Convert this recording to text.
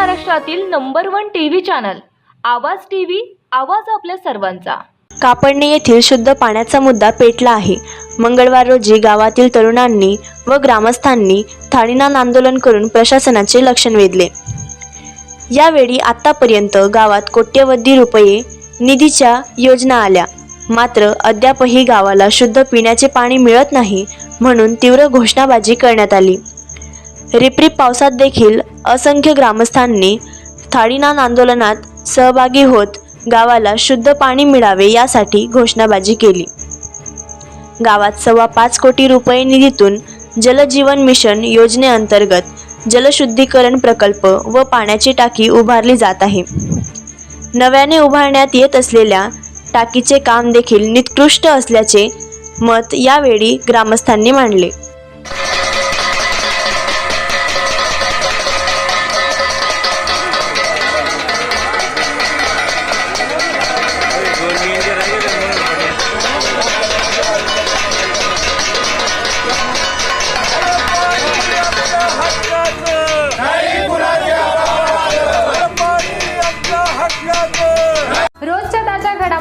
महाराष्ट्रातील number one TV channel Awaaz TV Awaaz आपल्या सर्वांचा. कापडणे येथील शुद्ध पाण्याचा मुद्दा पेटला आहे. मंगळवार रोजी गावातील तरुणांनी व ग्रामस्थांनी थाळीनान आंदोलन करून प्रशासनाचे लक्ष वेधले. यावेळी आतापर्यंत गावात कोट्यवधी रुपये निधीच्या योजना आल्या. मात्र अद्यापही गावाला शुद्ध पिण्याचे पाणी मिळत नाही म्हणून तीव्र घोषणाबाजी करण्यात आली. रिपरिप पावसात देखील असंख्य ग्रामस्थांनी थाळीनान आंदोलनात सहभागी होत गावाला शुद्ध पाणी मिळावे यासाठी घोषणाबाजी केली. गावात सव्वा पाच कोटी रुपये निधीतून जलजीवन मिशन योजनेअंतर्गत जलशुद्धीकरण प्रकल्प व पाण्याची टाकी उभारली जात आहे. नव्याने उभारण्यात येत असलेल्या टाकीचे काम देखील निकृष्ट असल्याचे मत यावेळी ग्रामस्थांनी मांडले.